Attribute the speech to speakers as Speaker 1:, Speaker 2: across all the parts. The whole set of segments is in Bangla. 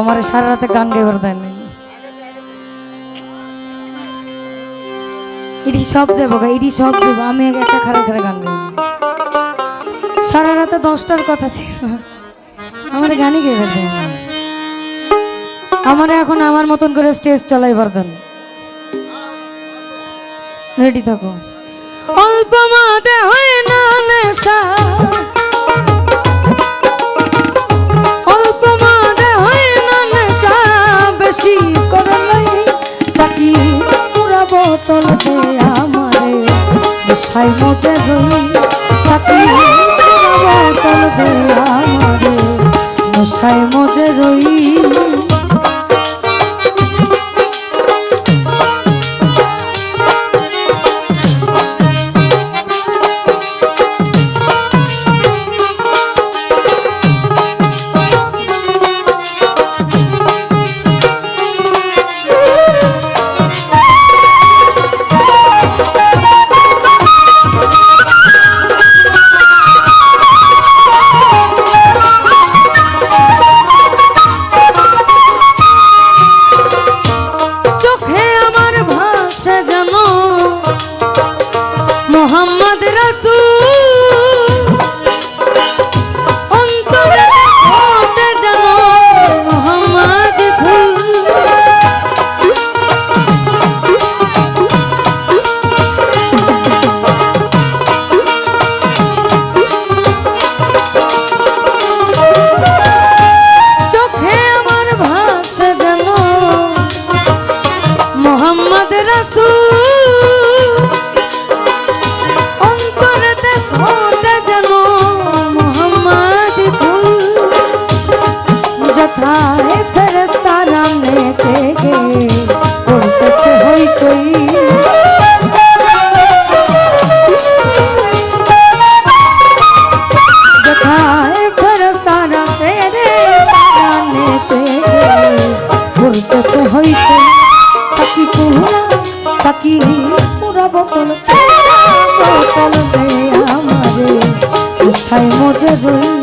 Speaker 1: আমার সারা রাতে গান গাইবার দেয় নাই এটি সব গা এটি সব আমি গান সারা রাতে দশটার কথা ছিল। আমার গানই গাইবার দেয় না আমার এখন আমার মতন করে স্টেজ চালাইবার দেন। রেডি থাকো। অল্প মাদে হয় না নেশা। যথায় ফেরেশতারা নেচে গে করতেছে হইচই যথায় তাকি পুরা বোতল পুরা বোতল দে আমারে। ইসাই মজে রই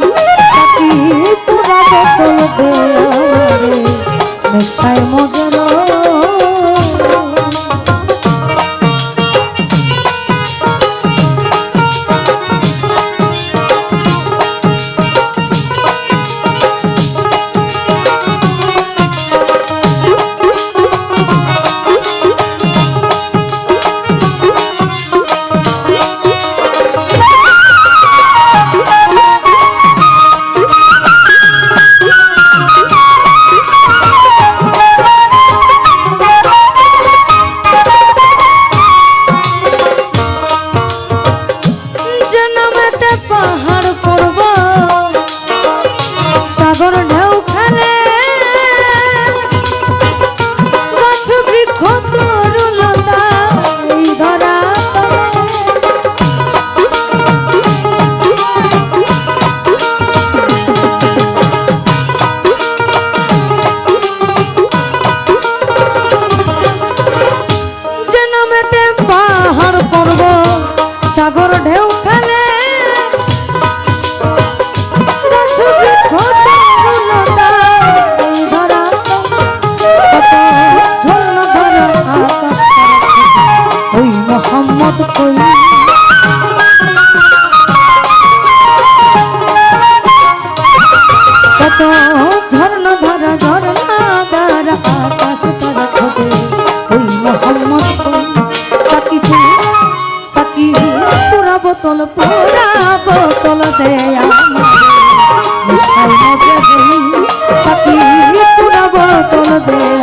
Speaker 1: বোতল পুরা বোতল দে আমারে মিশাই মজে দেই সাকি পুরা বোতল দে।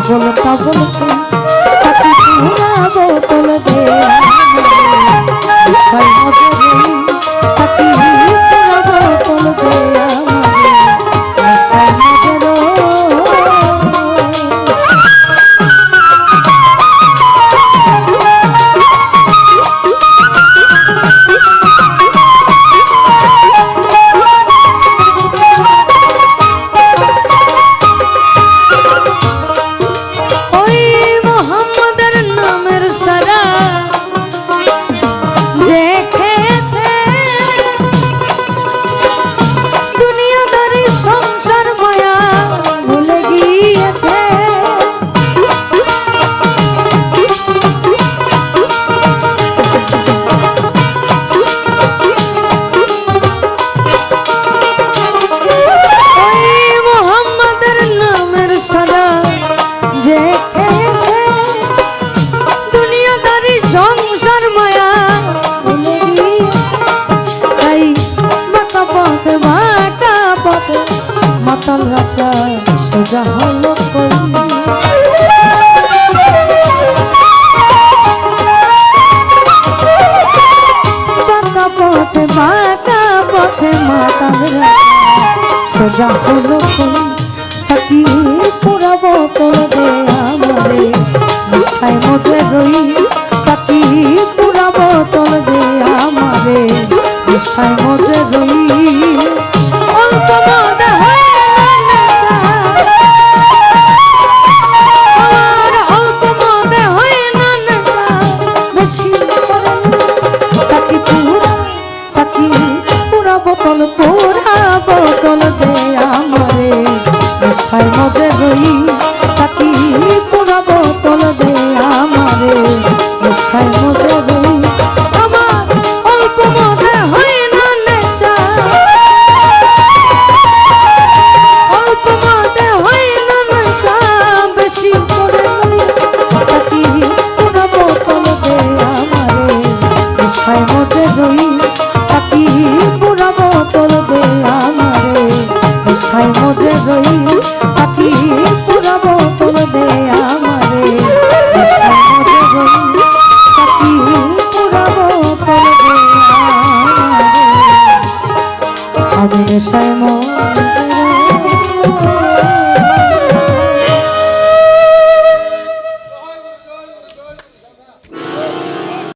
Speaker 1: পাগল পাগল তুমি মজা হলো সাকি পুরাবো তোরে আমারে বিষয় মধ্যে রই